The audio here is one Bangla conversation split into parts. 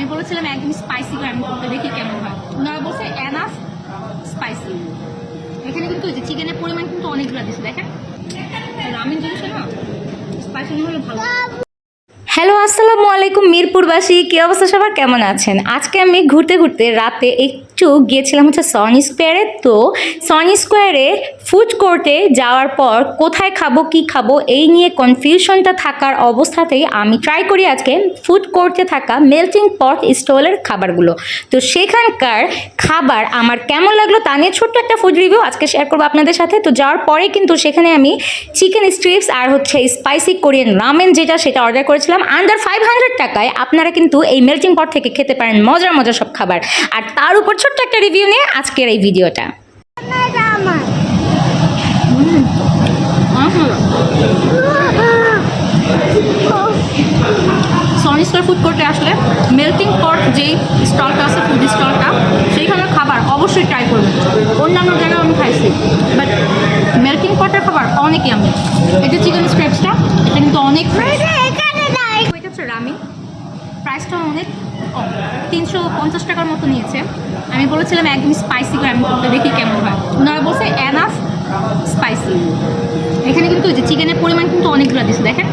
আমি বলেছিলাম একদম স্পাইসি আমি করতে দেখি কেমন হয়। ওনারা বলছে এনাফ স্পাইসি এখানে কিন্তু ওই যে চিকেনের পরিমাণ কিন্তু অনেকগুলো দিচ্ছে, দেখেন। রামেন জিনিস না স্পাইসি হলে ভালো হ্যালো আসসালামু আলাইকুম, মিরপুরবাসী। কী অবস্থা সবার? কেমন আছেন? আজকে আমি ঘুরতে ঘুরতে রাতে একটু গিয়েছিলাম হচ্ছে সনি স্কোয়ারে তো সনি স্কোয়ারে ফুড কোর্টে যাওয়ার পর কোথায় খাব, কি খাব, এই নিয়ে কনফিউশনটা থাকার অবস্থাতেই আমি ট্রাই করি আজকে ফুড কোর্টে থাকা মেল্টিং পট স্টলের খাবারগুলো। তো সেখানকার খাবার আমার কেমন লাগল তা নিয়ে ছোট্ট একটা ফুড রিভিউ আজকে শেয়ার করব আপনাদের সাথে। তো যাওয়ার পরে কিন্তু সেখানে আমি চিকেন স্ট্রিপস আর হচ্ছে স্পাইসি কোরিয়ান রামেন যেটা সেটা অর্ডার করেছিলাম। আন্ডার ফাইভ হান্ড্রেড টাকায় আপনারা কিন্তু এই মেল্টিং পট থেকে খেতে পারেন মজার মজার সব খাবার। আর তার উপর ছোট্ট একটা রিভিউ নিয়ে আজকের এই ভিডিওটা। সনি স্কোয়ার ফুড কোর্টে আসলে মেল্টিং পট যেই স্টলটা আছে ফুড স্টলটা সেইখানে খাবার অবশ্যই ট্রাই করবেন। অন্যান্য জায়গায় আমি খাইছি বাট মেল্টিং পটের খাবার অনেকই আমি। এটা চিকেন স্ক্র্যাপসটা এটা কিন্তু অনেক ফ্রেশ রামিন প্রাইসটা অনেক কম। তিনশো পঞ্চাশ টাকার মতো নিয়েছে। আমি বলেছিলাম একদম স্পাইসি করে আমি করতে দেখি কেমন হয়। ওনারা বলছে এনাফ স্পাইসি এখানে কিন্তু ওই যে চিকেনের পরিমাণ কিন্তু অনেকগুলো দিচ্ছে দেখেন।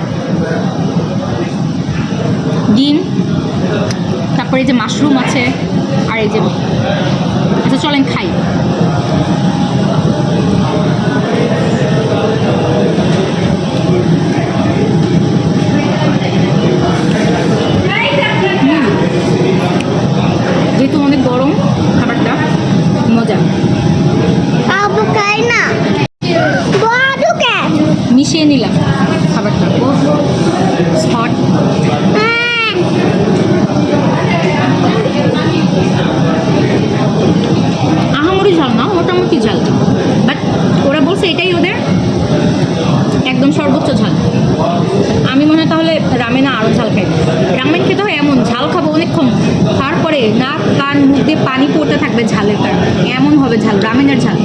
ডিম, তারপরে যে মাশরুম আছে, আর এই যে আচ্ছা চলেন খাই। স্পট. আহামরি ঝাল না, মোটামুটি ঝাল। বাট ওরা বলছে এটাই ওদের একদম সর্বোচ্চ ঝাল। আমি মনে হয় তাহলে রামেনা আরও ঝাল খাই রামেন খেতে হয় এমন, ঝাল খাব অনেকক্ষণ। তারপরে নাক, কান, মুখ দিয়ে পানি পড়তে থাকবে ঝালের কারণে। এমন হবে ঝাল, রামেনের ঝাল।